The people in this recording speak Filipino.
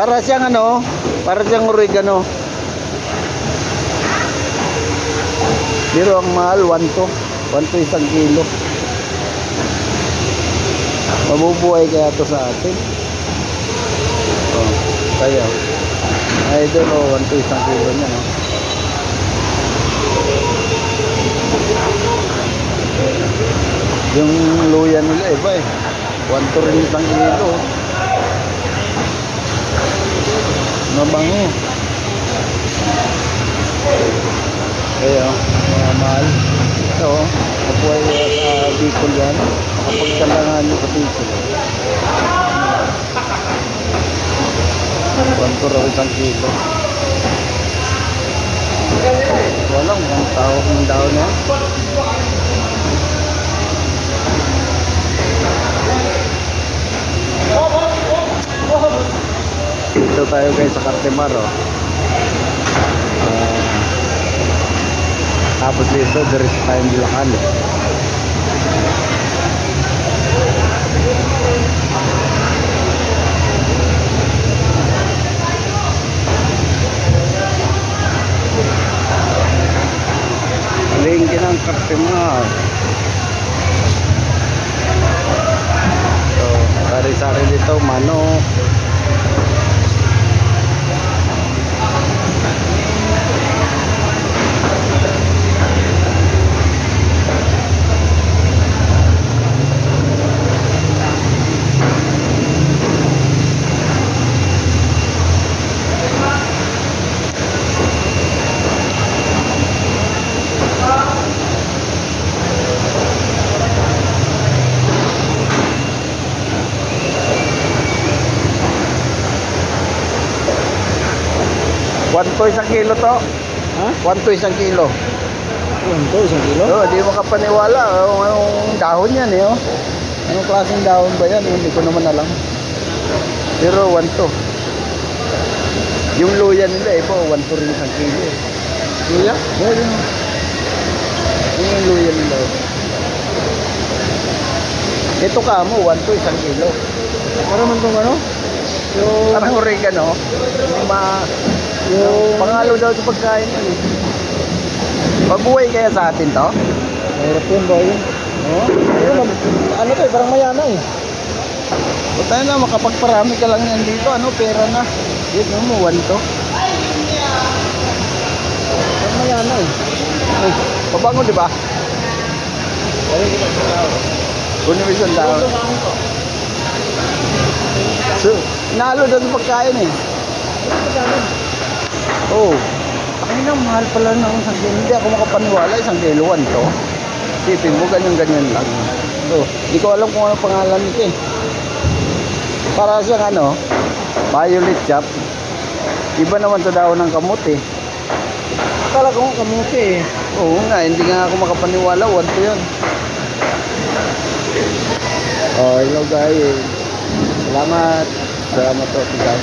Para siyang ano, para siyang oregano. Pero ang mahal, 1 to. 1 to isang kilo. Mabubuhay kaya to sa atin. Oh, kaya. Idol, oh, 1 to isang kilo niya, no? Yung luya nila iba eh. 1 to rin isang kilo. Mabango. Kaya, mga mahal. Ito, oh, kapuhay sa Bicol yan. Kapagkalangan nyo sa Bicol. Kwanto raw isang kilo. Walang ang tawag ng daon yan. Dito tayo guys sa Cartemar oh. Ah, tapos dito, diretso tayong Bulacan. Palengke ng Cartemar. So, sari-sari dito, manok. One to isang kilo to. Ha? One to isang kilo. Yan to, isang kilo. Oh, di mo kapaniwala. Anong dahon yan eh. Oh. Anong klaseng dahon ba yan? Hindi ko naman alam. Pero one to. Yung luya nila eh po, one to rin isang kilo. eh. Luya? Yun. Yun yung luya nila. oh. Ito ka mo, one to isang kilo. Para man tong ano? Yung... Parang oregano. Yung ma... Yung pangalo daw sa pagkain eh. Mabuhay kaya sa atin to? Mahirap yun ba yun? Mag- ano to eh, parang mayana eh. O tayo na, makapagparami ka lang yan dito. Ano, pera na. Yun, ano mo, one to. Parang mayana eh. Ay, mabango, di ba? Kunin mo isang tao. So, nalo daw sa pagkain eh. Oo. Oh. Ay na, mahal pala ng isang kilo. Hindi ako makapaniwala, isang kilo, one to. Sipin mo, ganyan-ganyan lang. So, hindi ko alam kung ano pangalan nito eh. Para siyang ano, violet chop. Iba naman sa daon ng kamote. Akala ko kamuti eh. Oo nga, hindi nga ako makapaniwala. One to yun. Oh, hello guys. Salamat. Salamat po. Bless.